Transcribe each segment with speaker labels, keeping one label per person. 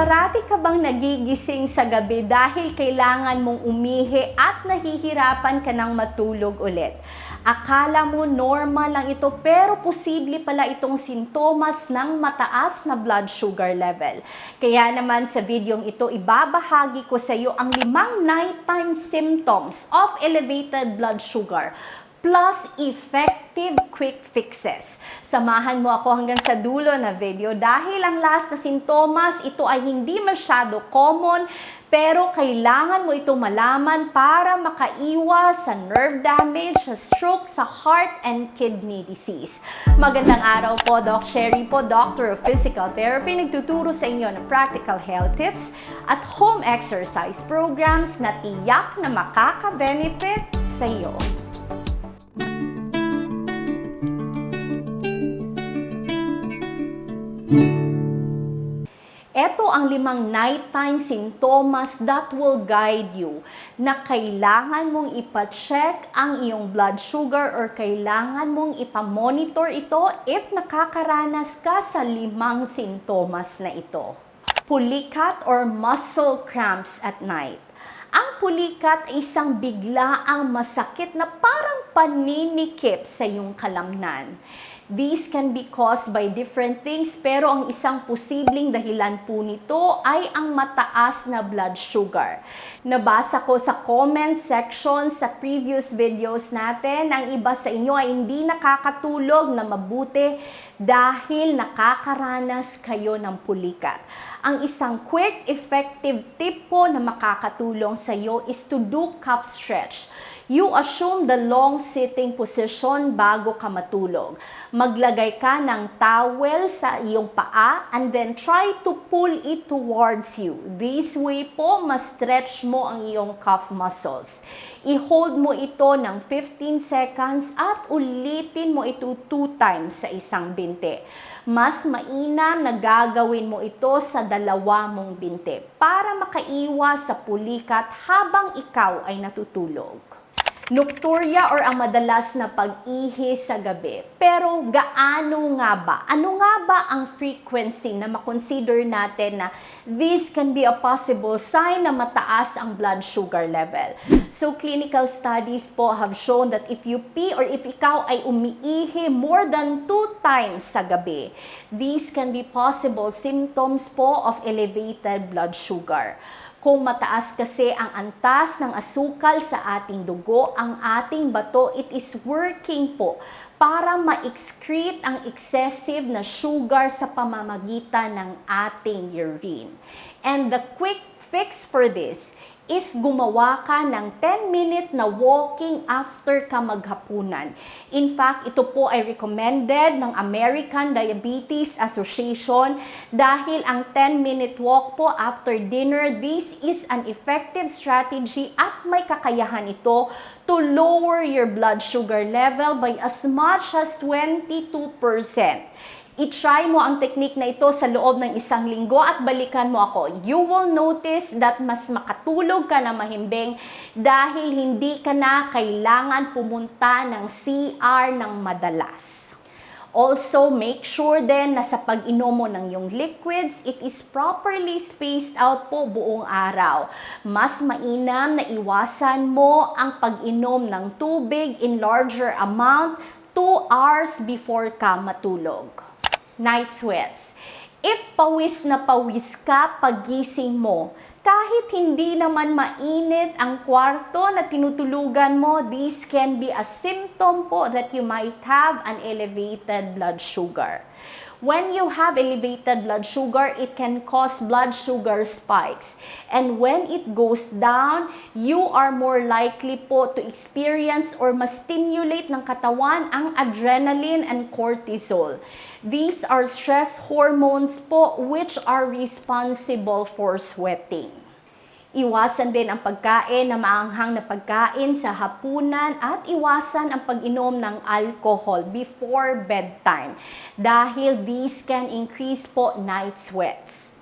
Speaker 1: Parati ka bang nagigising sa gabi dahil kailangan mong umihi at nahihirapan ka ng matulog ulit? Akala mo normal lang ito pero posible pala itong sintomas ng mataas na blood sugar level. Kaya naman sa videong ito, ibabahagi ko sa iyo ang limang nighttime symptoms of elevated blood sugar plus effective quick fixes. Samahan mo ako hanggang sa dulo na video dahil ang last na sintomas, ito ay hindi masyado common pero kailangan mo itong malaman para makaiwas sa nerve damage, sa stroke, sa heart and kidney disease. Magandang araw po, Doc Sherry po, Doctor of Physical Therapy, nagtuturo sa inyo ng practical health tips at home exercise programs na tiyak na makaka-benefit sa iyo. Ito ang limang nighttime sintomas that will guide you na kailangan mong ipacheck ang iyong blood sugar or kailangan mong ipamonitor ito if nakakaranas ka sa limang sintomas na ito. Pulikat or muscle cramps at night. Ang pulikat ay isang biglaang masakit na parang paninikip sa iyong kalamnan. These can be caused by different things pero ang isang posibleng dahilan po nito ay ang mataas na blood sugar. Nabasa ko sa comment section sa previous videos natin, ang iba sa inyo ay hindi nakakatulog na mabuti dahil nakakaranas kayo ng pulikat. Ang isang quick, effective tip po na makakatulong sa iyo is to do calf stretch. You assume the long sitting position bago ka matulog. Maglagay ka ng towel sa iyong paa and then try to pull it towards you. This way po, ma-stretch mo ang iyong calf muscles. I-hold mo ito ng 15 seconds at ulitin mo ito 2 times sa isang binte. Mas mainam na gagawin mo ito sa dalawa mong binte para makaiwas sa pulikat habang ikaw ay natutulog. Nocturia or ang madalas na pag-ihi sa gabi. Pero gaano nga ba? Ano nga ba ang frequency na makonsider natin na this can be a possible sign na mataas ang blood sugar level? So clinical studies po have shown that if you pee or if ikaw ay umiihi more than two times sa gabi, these can be possible symptoms po of elevated blood sugar. Kung mataas kasi ang antas ng asukal sa ating dugo, ang ating bato, it is working po para ma-excrete ang excessive na sugar sa pamamagitan ng ating urine. And the quick fix for this is gumawa ka ng 10-minute na walking after ka maghapunan. In fact, ito po ay recommended ng American Diabetes Association dahil ang 10-minute walk po after dinner, this is an effective strategy at may kakayahan ito to lower your blood sugar level by as much as 22% i-try mo ang technique na ito sa loob ng isang linggo at balikan mo ako. You will notice that mas makatulog ka na mahimbing dahil hindi ka na kailangan pumunta ng CR ng madalas. Also, make sure din na sa pag-inom mo ng yung liquids, it is properly spaced out po buong araw. Mas mainam na iwasan mo ang pag-inom ng tubig in larger amount 2 hours before ka matulog night sweats. If pawis na pawis ka pagising mo, kahit hindi naman mainit ang kwarto na tinutulugan mo, this can be a symptom po that you might have an elevated blood sugar. When you have elevated blood sugar, it can cause blood sugar spikes. And when it goes down, you are more likely po to experience or ma-stimulate ng katawan ang adrenaline and cortisol. These are stress hormones po which are responsible for sweating. Iwasan din ang pagkain na maanghang na pagkain sa hapunan at iwasan ang pag-inom ng alcohol before bedtime dahil these can increase po night sweats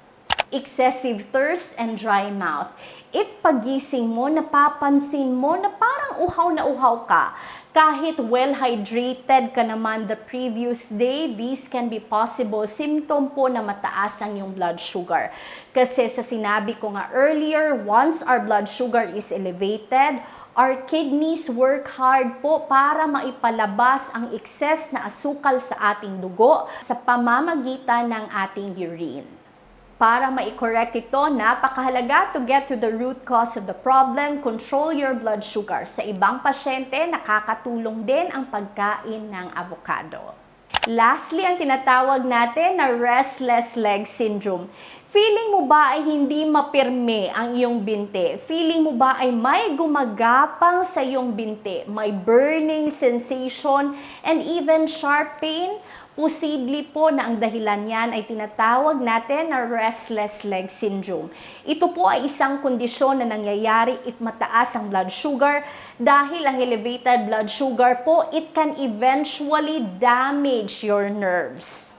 Speaker 1: excessive thirst and dry mouth. if pagising mo, napapansin mo na parang uhaw na uhaw ka, kahit well hydrated ka naman the previous day, these can be possible symptom po na mataas ang yung blood sugar. Kasi sa sinabi ko nga earlier, once our blood sugar is elevated, our kidneys work hard po para maipalabas ang excess na asukal sa ating dugo sa pamamagitan ng ating urine. Para ma-correct ito, napakahalaga to get to the root cause of the problem, control your blood sugar. Sa ibang pasyente, nakakatulong din ang pagkain ng avocado. Lastly, ang tinatawag natin na restless leg syndrome. Feeling mo ba ay hindi mapirme ang iyong binti? Feeling mo ba ay may gumagapang sa iyong binti? May burning sensation and even sharp pain? Posible po na ang dahilan niyan ay tinatawag natin na restless leg syndrome. Ito po ay isang kondisyon na nangyayari if mataas ang blood sugar dahil ang elevated blood sugar po, it can eventually damage your nerves.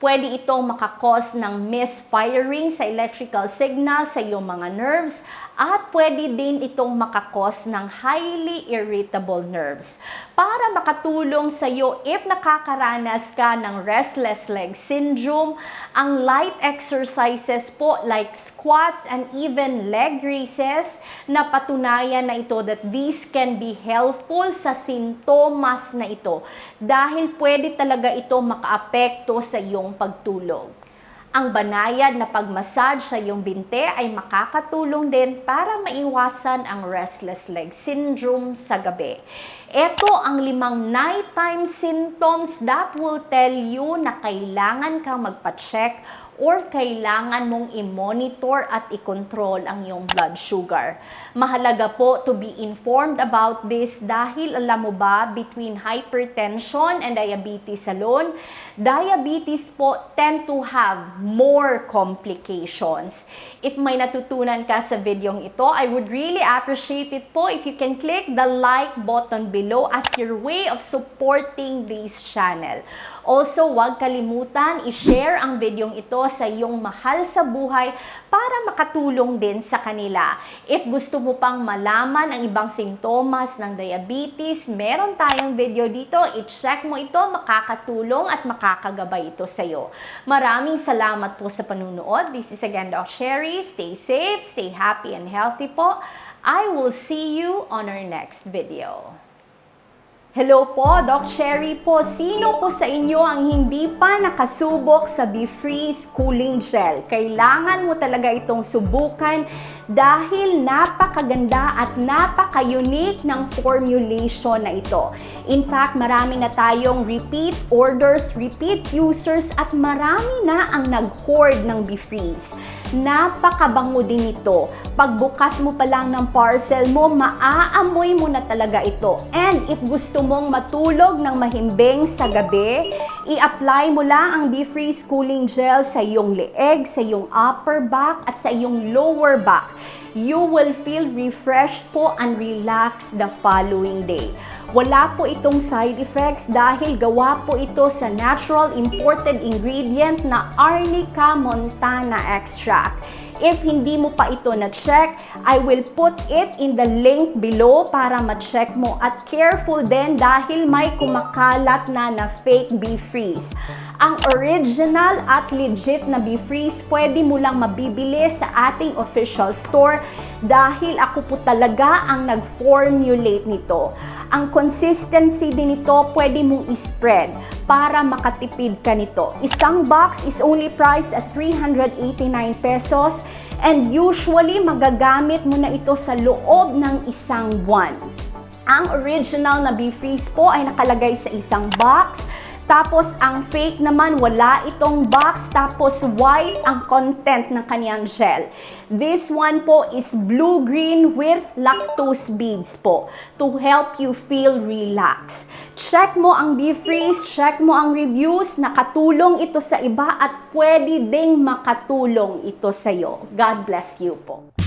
Speaker 1: Pwede itong makakos ng misfiring sa electrical signal sa iyong mga nerves at pwede din itong makakos ng highly irritable nerves. Para makatulong sa iyo if nakakaranas ka ng restless leg syndrome, ang light exercises po like squats and even leg raises na patunayan na ito that these can be helpful sa sintomas na ito dahil pwede talaga ito makaapekto sa iyong pagtulog. Ang banayad na pagmasage sa iyong binte ay makakatulong din para maiwasan ang restless leg syndrome sa gabi. Ito ang limang nighttime symptoms that will tell you na kailangan kang magpa-check or kailangan mong i-monitor at i-control ang iyong blood sugar. Mahalaga po to be informed about this dahil alam mo ba, between hypertension and diabetes alone, diabetes po tend to have more complications. If may natutunan ka sa videong ito, I would really appreciate it po if you can click the like button below as your way of supporting this channel. Also, huwag kalimutan i-share ang videong ito sa iyong mahal sa buhay para makatulong din sa kanila. If gusto mo pang malaman ang ibang sintomas ng diabetes, meron tayong video dito. I-check mo ito, makakatulong at makakagabay ito sa iyo. Maraming salamat po sa panunood. This is again Doc Sherry. Stay safe, stay happy and healthy po. I will see you on our next video. Hello po, Doc Sherry po. Sino po sa inyo ang hindi pa nakasubok sa Be-Freeze Cooling Gel? Kailangan mo talaga itong subukan dahil napakaganda at napaka-unique ng formulation na ito. In fact, marami na tayong repeat orders, repeat users at marami na ang nag-hoard ng Be-Freeze. Napakabango din ito. Pagbukas mo pa lang ng parcel mo, maaamoy mo na talaga ito. And if gusto mong matulog ng mahimbing sa gabi, i-apply mo lang ang Be-Freeze Cooling Gel sa iyong leeg, sa iyong upper back at sa iyong lower back. You will feel refreshed po and relaxed the following day. Wala po itong side effects dahil gawa po ito sa natural imported ingredient na Arnica montana extract. If hindi mo pa ito na-check, I will put it in the link below para ma-check mo. At careful din dahil may kumakalat na na fake Be-Freeze. Ang original at legit na Be-Freeze pwede mo lang mabibili sa ating official store dahil ako po talaga ang nag-formulate nito. Ang consistency din nito pwede mong i-spread para makatipid ka nito. Isang box is only priced at 389 pesos and usually magagamit mo na ito sa loob ng isang buwan. Ang original na Be-Freeze po ay nakalagay sa isang box tapos, ang fake naman, wala itong box. Tapos, white ang content ng kanyang gel. This one po is blue-green with lactose beads po to help you feel relaxed. Check mo ang Be-Freeze, check mo ang reviews. Nakatulong ito sa iba at pwede ding makatulong ito sa iyo. God bless you po.